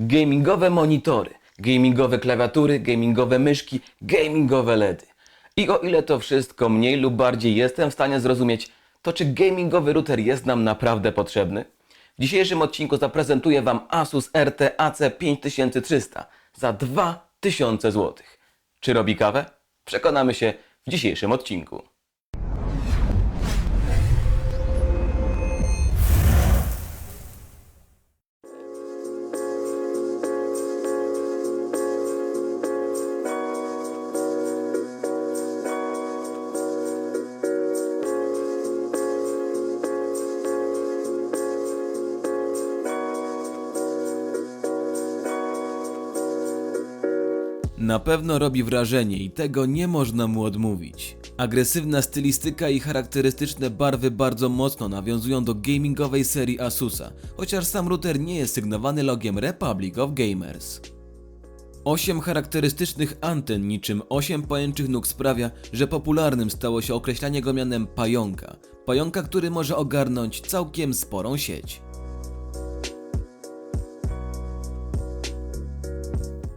Gamingowe monitory, gamingowe klawiatury, gamingowe myszki, gamingowe LEDy. I o ile to wszystko mniej lub bardziej jestem w stanie zrozumieć, to czy gamingowy router jest nam naprawdę potrzebny? W dzisiejszym odcinku zaprezentuję Wam Asus RT AC5300 za 2000 zł. Czy robi kawę? Przekonamy się w dzisiejszym odcinku. Na pewno robi wrażenie i tego nie można mu odmówić. Agresywna stylistyka i charakterystyczne barwy bardzo mocno nawiązują do gamingowej serii Asusa, chociaż sam router nie jest sygnowany logiem Republic of Gamers. Osiem charakterystycznych anten niczym osiem pajęczych nóg sprawia, że popularnym stało się określanie go mianem pająka. Pająka, który może ogarnąć całkiem sporą sieć.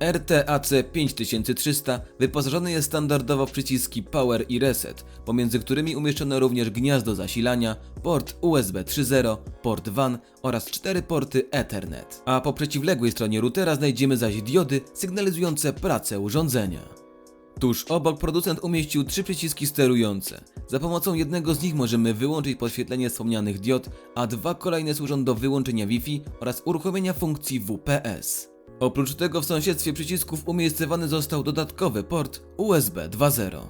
RTAC 5300 wyposażony jest standardowo w przyciski Power i Reset, pomiędzy którymi umieszczono również gniazdo zasilania, port USB 3.0, port WAN oraz cztery porty Ethernet. A po przeciwległej stronie routera znajdziemy zaś diody sygnalizujące pracę urządzenia. Tuż obok producent umieścił trzy przyciski sterujące. Za pomocą jednego z nich możemy wyłączyć podświetlenie wspomnianych diod, a dwa kolejne służą do wyłączenia Wi-Fi oraz uruchomienia funkcji WPS. Oprócz tego w sąsiedztwie przycisków umiejscowany został dodatkowy port USB 2.0.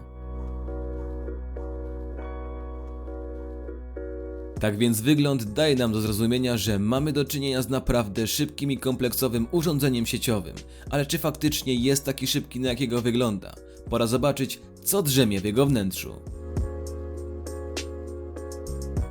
Tak więc wygląd daje nam do zrozumienia, że mamy do czynienia z naprawdę szybkim i kompleksowym urządzeniem sieciowym. Ale czy faktycznie jest taki szybki, na jakiego wygląda? Pora zobaczyć, co drzemie w jego wnętrzu.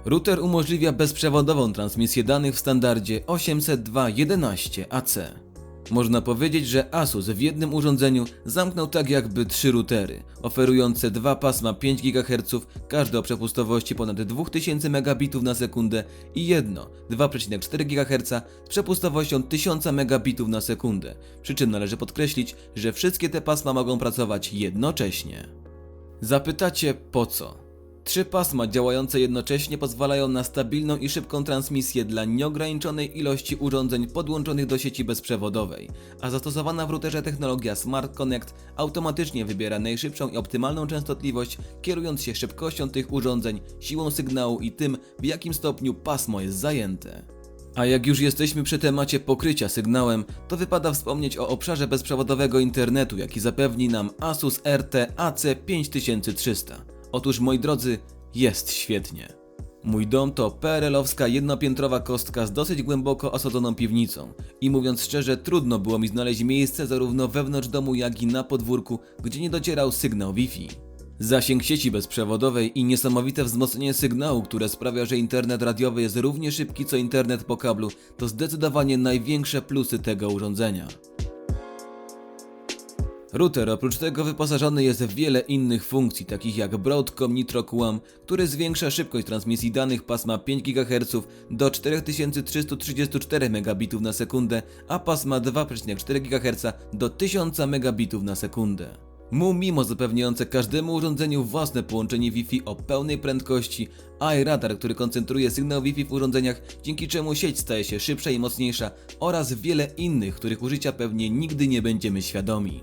Router umożliwia bezprzewodową transmisję danych w standardzie 802.11ac. Można powiedzieć, że Asus w jednym urządzeniu zamknął tak jakby trzy routery, oferujące dwa pasma 5 GHz, każde o przepustowości ponad 2000 Mbit na sekundę i jedno 2,4 GHz z przepustowością 1000 Mbit na sekundę. Przy czym należy podkreślić, że wszystkie te pasma mogą pracować jednocześnie. Zapytacie po co? Trzy pasma działające jednocześnie pozwalają na stabilną i szybką transmisję dla nieograniczonej ilości urządzeń podłączonych do sieci bezprzewodowej, a zastosowana w routerze technologia Smart Connect automatycznie wybiera najszybszą i optymalną częstotliwość, kierując się szybkością tych urządzeń, siłą sygnału i tym, w jakim stopniu pasmo jest zajęte. A jak już jesteśmy przy temacie pokrycia sygnałem, to wypada wspomnieć o obszarze bezprzewodowego internetu, jaki zapewni nam Asus RT AC5300. Otóż moi drodzy, jest świetnie. Mój dom to PRL-owska jednopiętrowa kostka z dosyć głęboko osadzoną piwnicą i mówiąc szczerze trudno było mi znaleźć miejsce zarówno wewnątrz domu jak i na podwórku, gdzie nie docierał sygnał Wi-Fi. Zasięg sieci bezprzewodowej i niesamowite wzmocnienie sygnału, które sprawia, że internet radiowy jest równie szybki co internet po kablu, to zdecydowanie największe plusy tego urządzenia. Router oprócz tego wyposażony jest w wiele innych funkcji, takich jak Broadcom Nitro QAM, który zwiększa szybkość transmisji danych pasma 5 GHz do 4334 Mbit na sekundę, a pasma 2,4 GHz do 1000 Mbit na sekundę. Mu mimo zapewniające każdemu urządzeniu własne połączenie Wi-Fi o pełnej prędkości, iRadar, który koncentruje sygnał Wi-Fi w urządzeniach, dzięki czemu sieć staje się szybsza i mocniejsza oraz wiele innych, których użycia pewnie nigdy nie będziemy świadomi.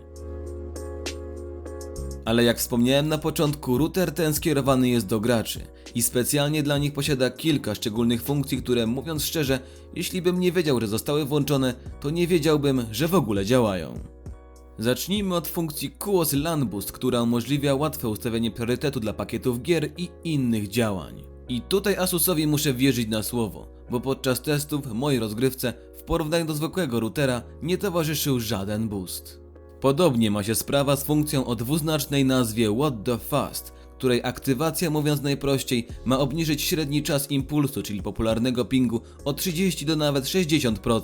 Ale jak wspomniałem na początku, router ten skierowany jest do graczy i specjalnie dla nich posiada kilka szczególnych funkcji, które mówiąc szczerze, jeśli bym nie wiedział, że zostały włączone, to nie wiedziałbym, że w ogóle działają. Zacznijmy od funkcji QoS LAN Boost, która umożliwia łatwe ustawienie priorytetu dla pakietów gier i innych działań. I tutaj Asusowi muszę wierzyć na słowo, bo podczas testów mojej rozgrywce w porównaniu do zwykłego routera nie towarzyszył żaden boost. Podobnie ma się sprawa z funkcją o dwuznacznej nazwie What the Fast, której aktywacja, mówiąc najprościej, ma obniżyć średni czas impulsu, czyli popularnego pingu, o 30 do nawet 60%.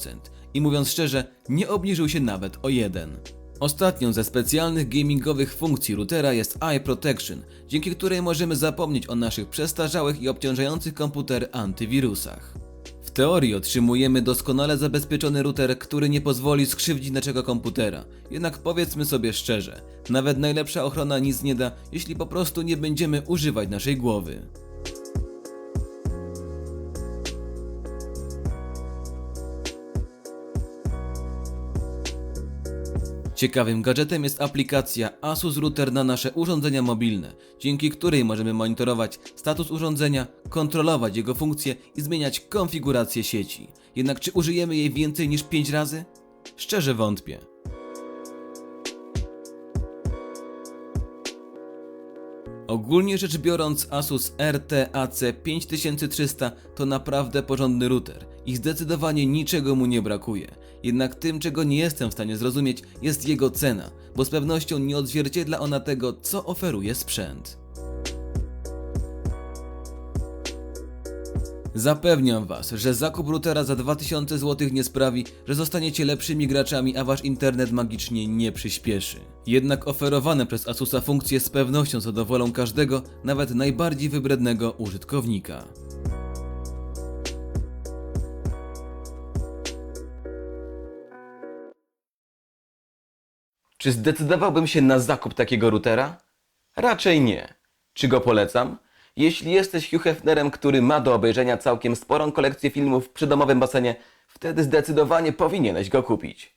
I mówiąc szczerze, nie obniżył się nawet o 1. Ostatnią ze specjalnych gamingowych funkcji routera jest Eye Protection, dzięki której możemy zapomnieć o naszych przestarzałych i obciążających komputer antywirusach. Teorii otrzymujemy doskonale zabezpieczony router, który nie pozwoli skrzywdzić naszego komputera. Jednak powiedzmy sobie szczerze, nawet najlepsza ochrona nic nie da, jeśli po prostu nie będziemy używać naszej głowy. Ciekawym gadżetem jest aplikacja Asus Router na nasze urządzenia mobilne, dzięki której możemy monitorować status urządzenia, kontrolować jego funkcje i zmieniać konfigurację sieci. Jednak czy użyjemy jej więcej niż 5 razy? Szczerze wątpię. Ogólnie rzecz biorąc, Asus RTAC 5300 to naprawdę porządny router i zdecydowanie niczego mu nie brakuje. Jednak tym, czego nie jestem w stanie zrozumieć, jest jego cena, bo z pewnością nie odzwierciedla ona tego, co oferuje sprzęt. Zapewniam Was, że zakup routera za 2000 zł nie sprawi, że zostaniecie lepszymi graczami, a Wasz internet magicznie nie przyspieszy. Jednak oferowane przez Asusa funkcje z pewnością zadowolą każdego, nawet najbardziej wybrednego użytkownika. Czy zdecydowałbym się na zakup takiego routera? Raczej nie. Czy go polecam? Jeśli jesteś Hugh Hefnerem, który ma do obejrzenia całkiem sporą kolekcję filmów przy domowym basenie, wtedy zdecydowanie powinieneś go kupić.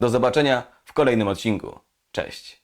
Do zobaczenia w kolejnym odcinku. Cześć.